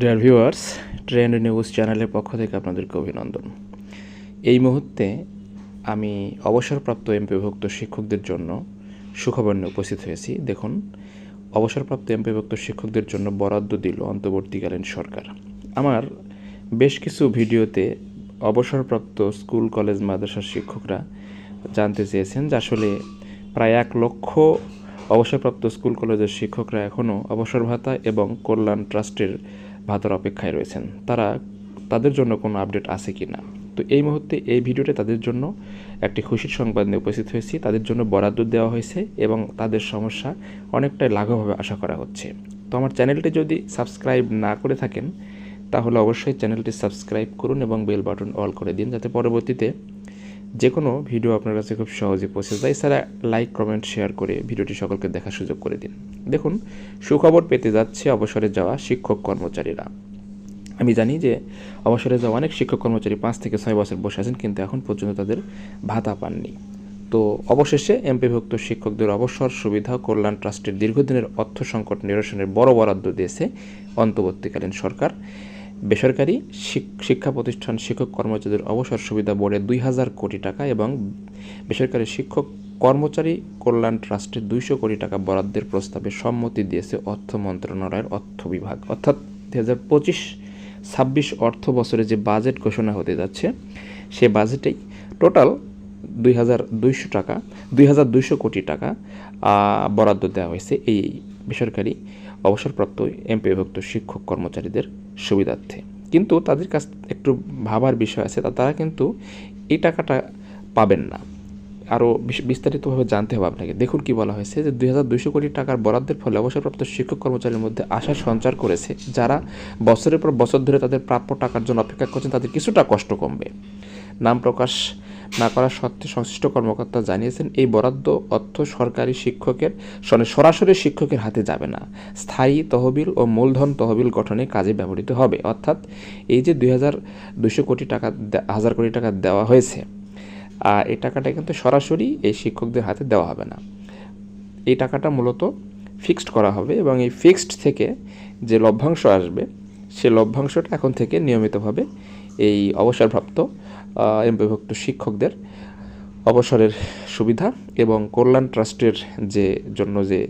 Dear viewers trend news চ্যানেলের পক্ষ থেকে আপনাদেরকে অভিনন্দন। এই মুহূর্তে আমি অবসরপ্রাপ্ত এমপিভুক্ত শিক্ষকদের জন্য সুখবর নিয়ে উপস্থিত হয়েছি। দেখুন, অবসরপ্রাপ্ত এমপিভুক্ত শিক্ষকদের জন্য বরাদ্দ দিল অন্তর্বর্তীকালীন সরকার। আমার বেশ কিছু ভিডিওতে অবসরপ্রাপ্ত স্কুল, কলেজ, মাদ্রাসার শিক্ষকরা জানতে চেয়েছেন যে আসলে প্রায় এক লক্ষ অবসরপ্রাপ্ত স্কুল, কলেজের শিক্ষকরা এখনও অবসর ভাতা এবং কল্যাণ ট্রাস্টের ভাতার অপেক্ষায় রয়েছেন। তারা তাদের জন্য কোনো আপডেট আছে কি না? তো এই মুহূর্তে এই ভিডিওটা তাদের জন্য একটি খুশির সংবাদ নিয়ে উপস্থিত হয়েছি। তাদের জন্য বরাদ্দ দেওয়া হয়েছে এবং তাদের সমস্যা অনেকটাই লাঘব হবে আশা করা হচ্ছে। তো আমার চ্যানেলটি যদি সাবস্ক্রাইব না করে থাকেন, তাহলে অবশ্যই চ্যানেলটি সাবস্ক্রাইব করুন এবং বেল বাটন অল করে দিন, যাতে পরবর্তীতে যে কোনো ভিডিও আপনার কাছে খুব সহজে পৌঁছে যায় এছাড়া লাইক কমেন্ট শেয়ার করে ভিডিওটি সকলকে দেখার সুযোগ করে দিন। দেখুন, সুখবর পেতে যাচ্ছে অবসরে যাওয়া শিক্ষক কর্মচারীরা। আমি জানি যে অবসরে যাওয়া অনেক শিক্ষক কর্মচারী পাঁচ থেকে ছয় বছর বসে আছেন, কিন্তু এখন পর্যন্ত তাদের ভাতা পাননি। তো অবশেষে এমপিভুক্ত শিক্ষকদের অবসর সুবিধা কল্যাণ ট্রাস্টের দীর্ঘদিনের অর্থ সংকট নিরসনের বড় বরাদ্দ দিয়েছে অন্তর্বর্তীকালীন সরকার। বেসরকারি শিক্ষা প্রতিষ্ঠান শিক্ষক কর্মচারীদের অবসর সুবিধা বোর্ডে দুই হাজার কোটি টাকা এবং বেসরকারি শিক্ষক কর্মচারী কল্যাণ ট্রাস্টের দুইশো কোটি টাকা বরাদ্দের প্রস্তাবে সম্মতি দিয়েছে অর্থ মন্ত্রণালয়ের অর্থ বিভাগ। অর্থাৎ দু হাজার পঁচিশ ছাব্বিশ অর্থ বছরে যে বাজেট ঘোষণা হতে যাচ্ছে, সে বাজেটেই টোটাল দুই হাজার দুইশো টাকা, দুই হাজার দুইশো কোটি টাকা বরাদ্দ দেওয়া হয়েছে এই বেসরকারি অবসরপ্রাপ্ত এমপিভুক্ত শিক্ষক কর্মচারীদের সুবিধার্থে। কিন্তু তাদের কাছ একটু ভাবার বিষয় আছে তারা কিন্তু এই টাকাটা পাবেন না। আরও বিস্তারিতভাবে জানতে হবে আপনাকে। দেখুন কি বলা হয়েছে যে দুই হাজার দুইশো কোটি টাকার বরাদ্দের ফলে অবসরপ্রাপ্ত শিক্ষক কর্মচারীর মধ্যে আশার সঞ্চার করেছে। যারা বছরের পর বছর ধরে তাদের প্রাপ্য টাকার জন্য অপেক্ষা করছেন, তাদের কিছুটা কষ্ট কমবে। নাম প্রকাশ না করা সত্ত্বে সংশ্লিষ্ট কর্মকর্তা জানিয়েছেন, এই বরাদ্দ অর্থ সরকারি শিক্ষকের সরাসরি শিক্ষকের হাতে যাবে না। স্থায়ী তহবিল ও মূলধন তহবিল গঠনে কাজে ব্যবহৃত হবে। অর্থাৎ এই যে দুই হাজার কোটি টাকা হাজার কোটি টাকা দেওয়া হয়েছে এই টাকাটা কিন্তু সরাসরি এই শিক্ষকদের হাতে দেওয়া হবে না। এই টাকাটা মূলত ফিক্সড করা হবে এবং এই ফিক্সড থেকে যে লভ্যাংশ আসবে, সে লভ্যাংশটা এখন থেকে নিয়মিতভাবে এই অবসরপ্রাপ্ত এমপিভুক্ত শিক্ষকদের অবসরের সুবিধা এবং কল্যাণ ট্রাস্টের যে জন্য যে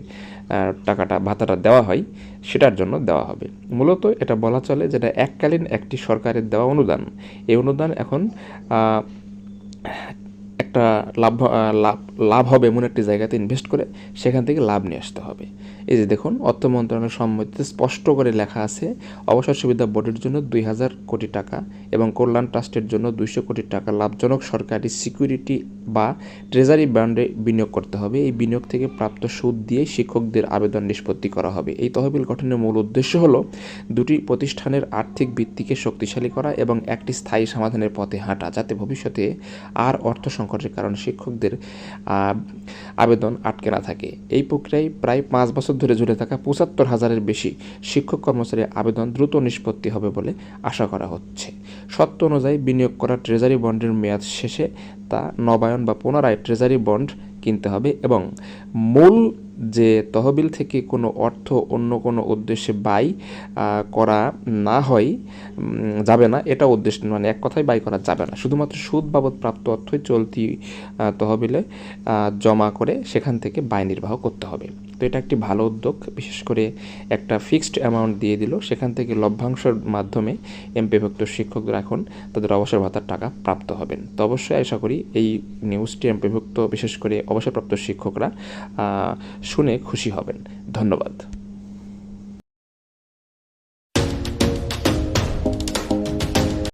টাকাটা, ভাতাটা দেওয়া হয়, সেটার জন্য দেওয়া হবে। মূলত এটা বলা চলে যেটা এককালীন একটি সরকারের দেওয়া অনুদান। এই অনুদান এখন একটা লাভ লাভ লাভ হবে এমন একটি জায়গাতে ইনভেস্ট করে সেখান থেকে লাভ নিয়ে আসতে হবে। এই যে দেখুন, অর্থ মন্ত্রণালয়ের সম্মতিতে স্পষ্ট করে লেখা আছে, অবসর সুবিধা বোর্ডের জন্য দুই হাজার কোটি টাকা এবং কল্যাণ ট্রাস্টের জন্য দুইশো কোটি টাকা লাভজনক সরকারি সিকিউরিটি বা ট্রেজারি ব্যান্ডে বিনিয়োগ করতে হবে। এই বিনিয়োগ থেকে প্রাপ্ত সুদ দিয়ে শিক্ষকদের আবেদন নিষ্পত্তি করা হবে। এই তহবিল গঠনের মূল উদ্দেশ্য হলো দুটি প্রতিষ্ঠানের আর্থিক ভিত্তিকে শক্তিশালী করা এবং একটি স্থায়ী সমাধানের পথে হাঁটা, যাতে ভবিষ্যতে আর অর্থ সংকটের কারণে শিক্ষকদের আবেদন আটকে না থাকে। এই প্রক্রিয়ায় প্রায় পাঁচ বছর ধরে ঝুলে থাকা পঁচাত্তর হাজারের বেশি শিক্ষক কর্মচারীর আবেদন দ্রুত নিষ্পত্তি হবে বলে আশা করা হচ্ছে। সত্য অনুযায়ী বিনিয়োগ করা ট্রেজারি বন্ডের মেয়াদ শেষে তা নবায়ন বা পুনরায় ট্রেজারি বন্ড কিনতে হবে এবং মূল যে তহবিল থেকে কোনো অর্থ অন্য কোনো উদ্দেশ্যে বাই করা না হয় যাবে না, এটা উদ্দেশ্য মানে এক কথায় বাই করা যাবে না। শুধুমাত্র সুদ বাবদ প্রাপ্ত অর্থই চলতি তহবিলে জমা করে সেখান থেকে বাই নির্বাহ করতে হবে। এটা একটি ভালো উদ্যোগ। বিশেষ করে একটা ফিক্সড অ্যামাউন্ট দিয়ে দিল। সেখান থেকে লভ্যাংশের মাধ্যমে এমপিভুক্ত শিক্ষকরা এখন তাদের অবসর ভাতার টাকা প্রাপ্ত হবেন। তো অবশ্যই আশা করি এই নিউজটি এমপিভুক্ত, বিশেষ করে অবসরপ্রাপ্ত শিক্ষকরা শুনে খুশি হবেন। ধন্যবাদ।